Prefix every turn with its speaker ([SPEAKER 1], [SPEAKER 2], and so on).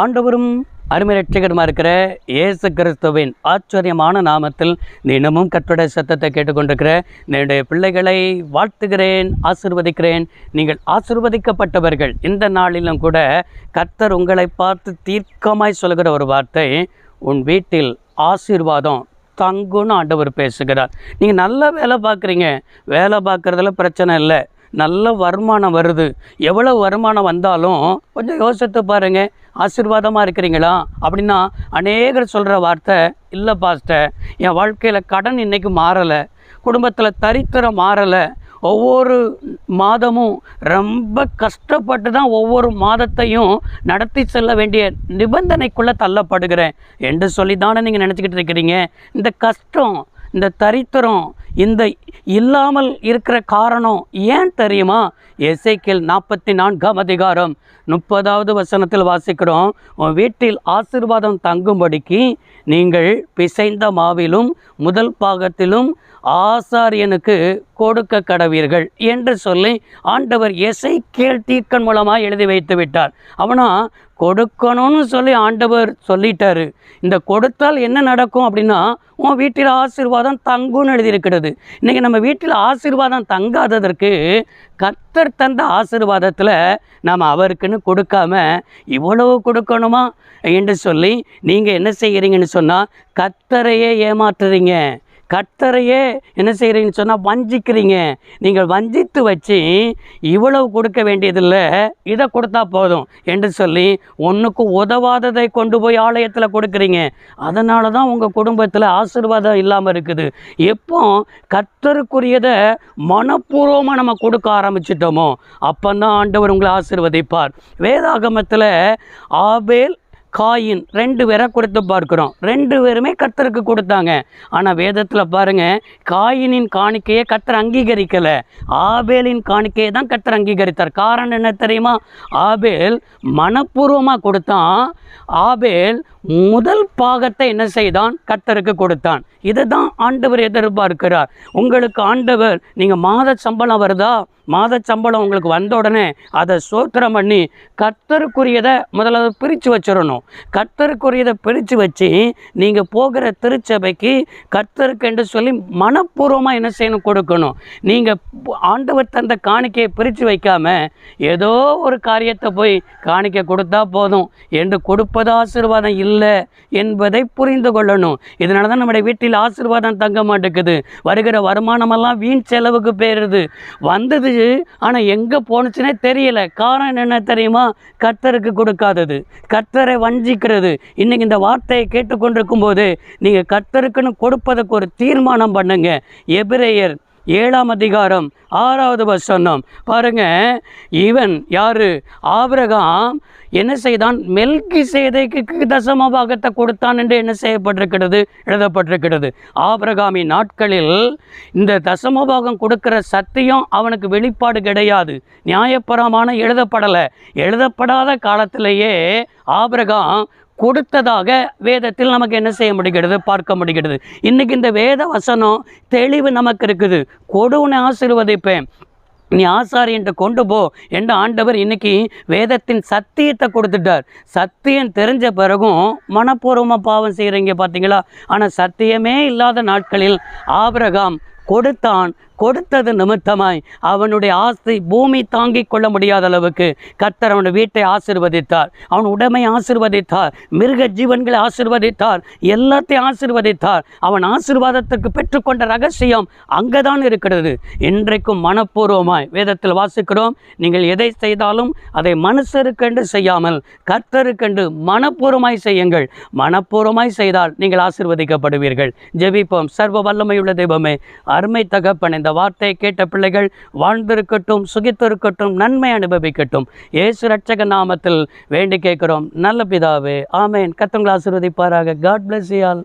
[SPEAKER 1] ஆண்டவரும் அருமை ரட்சகருமா இருக்கிற இயேசு கிறிஸ்துவின் ஆச்சரியமான நாமத்தில் தினமும் கற்றுடைய சத்தத்தை கேட்டுக்கொண்டிருக்கிற என்னுடைய பிள்ளைகளை வாழ்த்துகிறேன் ஆசிர்வதிக்கிறேன். நீங்கள் ஆசிர்வதிக்கப்பட்டவர்கள். இந்த நாளிலும் கூட கர்த்தர் உங்களை பார்த்து தீர்க்கமாய் சொல்கிற ஒரு வார்த்தை உன் வீட்டில் ஆசீர்வாதம் தங்குன்னு ஆண்டவர் பேசுகிறார். நீங்கள் நல்லா வேலை பார்க்குறீங்க. வேலை பார்க்குறதுல பிரச்சனை இல்லை. நல்ல வருமானம் வருது. எவ்வளோ வருமானம் வந்தாலும் கொஞ்சம் யோசித்து பாருங்கள் ஆசீர்வாதமாக இருக்கிறீங்களா? அப்படின்னா அநேகர் சொல்கிற வார்த்தை இல்லை பாஸ்டர் என் வாழ்க்கையில் கடன் இன்னைக்கு மாறலை. குடும்பத்தில் தரித்திரம் மாறலை. ஒவ்வொரு மாதமும் ரொம்ப கஷ்டப்பட்டு தான் ஒவ்வொரு மாதத்தையும் நடத்தி செல்ல வேண்டிய நிபந்தனைக்குள்ளே தள்ளப்படுகிறேன். என்று சொல்லி தானே நீங்கள் நினச்சிக்கிட்டு இருக்கிறீங்க? இந்த கஷ்டம் இந்த தரித்திரம் இந்த இல்லாமல் இருக்கிற காரணம் ஏன் தெரியுமா? எசைக்கில் நாற்பத்தி நான்காம் அதிகாரம் முப்பதாவது வசனத்தில் வாசிக்கிறோம். உன் வீட்டில் ஆசீர்வாதம் தங்கும்படிக்கு நீங்கள் பிசைந்த மாவிலும் முதல் பாகத்திலும் ஆசாரியனுக்கு கொடுக்க கடவீர்கள் என்று சொல்லி ஆண்டவர் எசை கேள் தீர்க்கன் மூலமாக எழுதி வைத்து விட்டார். அவனா கொடுக்கணும்னு சொல்லி ஆண்டவர் சொல்லிட்டாரு. இந்த கொடுத்தால் என்ன நடக்கும் அப்படின்னா உன் வீட்டில் ஆசீர்வாதம் தங்கும்னு எழுதியிருக்கிறது. இன்றைக்கி நம்ம வீட்டில் ஆசீர்வாதம் தங்காததற்கு கத்தர் தந்த ஆசீர்வாதத்தில் நாம் அவருக்குன்னு கொடுக்காம இவ்வளவு கொடுக்கணுமா? என்று சொல்லி நீங்கள் என்ன செய்கிறீங்கன்னு சொன்னால் கத்தரையே ஏமாற்றுறீங்க கர்த்தரையே என்ன செய்கிறீங்கன்னு சொன்னால் வஞ்சிக்கிறீங்க. நீங்கள் வஞ்சித்து வச்சு இவ்வளவு கொடுக்க வேண்டியதில்லை இதை கொடுத்தா போதும் என்று சொல்லி ஒன்றுக்கு உதவாததை கொண்டு போய் ஆலயத்தில் கொடுக்குறீங்க. அதனால தான் உங்கள் குடும்பத்தில் ஆசீர்வாதம் இல்லாமல் இருக்குது. எப்போ கர்த்தருக்குரியதை மனப்பூர்வமாக நம்ம கொடுக்க ஆரம்பிச்சிட்டோமோ அப்போ தான் ஆண்டவர் உங்களை ஆசீர்வதிப்பார். வேதாகமத்தில் ஆபேல் காயின் ரெண்டு பேரை கொடுத்து பார்க்குறோம். ரெண்டு பேருமே கர்த்தருக்கு கொடுத்தாங்க. ஆனால் வேதத்தில் பாருங்கள் காயினின் காணிக்கையை கர்த்தர் அங்கீகரிக்கலை. ஆபேலின் காணிக்கையை தான் கர்த்தர் அங்கீகரித்தார். காரணம் என்ன தெரியுமா? ஆபேல் மனப்பூர்வமாக கொடுத்தான். ஆபேல் முதல் பாகத்தை என்ன செய்தான்? கர்த்தருக்கு கொடுத்தான். இதை தான் ஆண்டவர் எதிர்பார்க்கிறார். உங்களுக்கு ஆண்டவர் நீங்கள் மாத சம்பளம் வருதா? மாத சம்பளம் உங்களுக்கு வந்த உடனே அதை சோத்திரம் பண்ணி கர்த்தருக்குரியதை முதல்ல அதை பிரித்து வச்சிடணும். கர்த்தருக்குரியதை பிரித்து வச்சு நீங்கள் போகிற திருச்சபைக்கு கர்த்தருக்கு என்று சொல்லி மனப்பூர்வமாக என்ன செய்யணும்? கொடுக்கணும். நீங்கள் ஆண்டவர் தந்த காணிக்கையை பிரித்து வைக்காமல் ஏதோ ஒரு காரியத்தை போய் காணிக்கை கொடுத்தா போதும். என்று கொடுப்பது ஆசீர்வாதம் இல்லை. என்பதை புரிந்து கொள்ளணும். இதனால தான் நம்முடைய வீட்டில் ஆசீர்வாதம் தங்க மாட்டேங்குது. வருகிற வருமானமெல்லாம் வீண் செலவுக்கு போயிடுது வந்தது ஆனால் எங்கே போணுச்சுனே தெரியல. காரணம் என்ன தெரியுமா? கர்த்தருக்கு கொடுக்காதது. கர்த்தரை வஞ்சிக்கிறது. இன்னைக்கு இந்த வார்த்தையை கேட்டுக்கொண்டிருக்கும் போது நீங்கள் கர்த்தருக்குன்னு கொடுப்பதற்கு ஒரு தீர்மானம் பண்ணுங்க. எபிரேயர் ஏழாம் அதிகாரம் ஆறாவது வசனம். பாருங்க இவன் யாரு? ஆபிரகாம் என்ன செய்தான்? மெல்கி சேதைக்கு தசம பாகத்தை கொடுத்தான் என்று என்ன செய்யப்பட்டிருக்கிறது? எழுதப்பட்டிருக்கிறது. ஆபிரகாமின் நாட்களில் இந்த தசம பாகம் கொடுக்கிற சத்தியம் அவனுக்கு வெளிப்பாடு கிடையாது. நியாயப்பரமான எழுதப்படலை. எழுதப்படாத காலத்திலேயே ஆபிரகாம் கொடுத்ததாக வேதத்தில் நமக்கு என்ன செய்ய முடிகிறது? பார்க்க முடிகிறது. இன்னைக்கு இந்த வேத வசனம் தெளிவு நமக்கு இருக்குது. கொடுன்னு ஆசீர்வதிப்பேன். நீ ஆசாரியன்ட்டு கொண்டு போ என்று ஆண்டவர் இன்னைக்கு வேதத்தின் சத்தியத்தை கொடுத்துட்டார். சத்தியம் தெரிஞ்ச பிறகும் மனப்பூர்வமாக பாவம் செய்கிறீங்க பார்த்தீங்களா? ஆனால் சத்தியமே இல்லாத நாட்களில் ஆபிரகாம் கொடுத்தான் கொடுத்தது நிமித்தமாய் அவனுடைய ஆஸ்தி பூமி தாங்கிக் கொள்ள முடியாத அளவுக்கு கர்த்தர் அவனுடைய வீட்டை ஆசிர்வதித்தார். அவன் உடமை ஆசிர்வதித்தார். மிருக ஜீவன்களை ஆசிர்வதித்தார். எல்லாத்தையும் ஆசிர்வதித்தார். அவன் ஆசிர்வாதத்திற்கு பெற்றுக்கொண்ட ரகசியம் அங்கே தான் இருக்கிறது. இன்றைக்கும் மனப்பூர்வமாய் வேதத்தில் வாசிக்கிறோம். நீங்கள் எதை செய்தாலும் அதை மனுஷருக்கென்று செய்யாமல் கர்த்தருக்கென்று மனப்பூர்வமாய் செய்யுங்கள். மனப்பூர்வமாய் செய்தால் நீங்கள் ஆசிர்வதிக்கப்படுவீர்கள். ஜெபிப்போம். சர்வ வல்லமையுள்ள தெய்வமே அருமை தகப்பனை இந்த வார்த்தையை கேட்ட பிள்ளைகள் வாழ்ந்திருக்கட்டும் சுகித்திருக்கட்டும் நன்மை அனுபவிக்கட்டும். இயேசு ரட்சக நாமத்தில் வேண்டி கேட்கிறோம். நல்ல பிதாவே ஆமேன். கத்தங்களை ஆசீர்வதிப்பாராக. காட் பிளஸ் யால்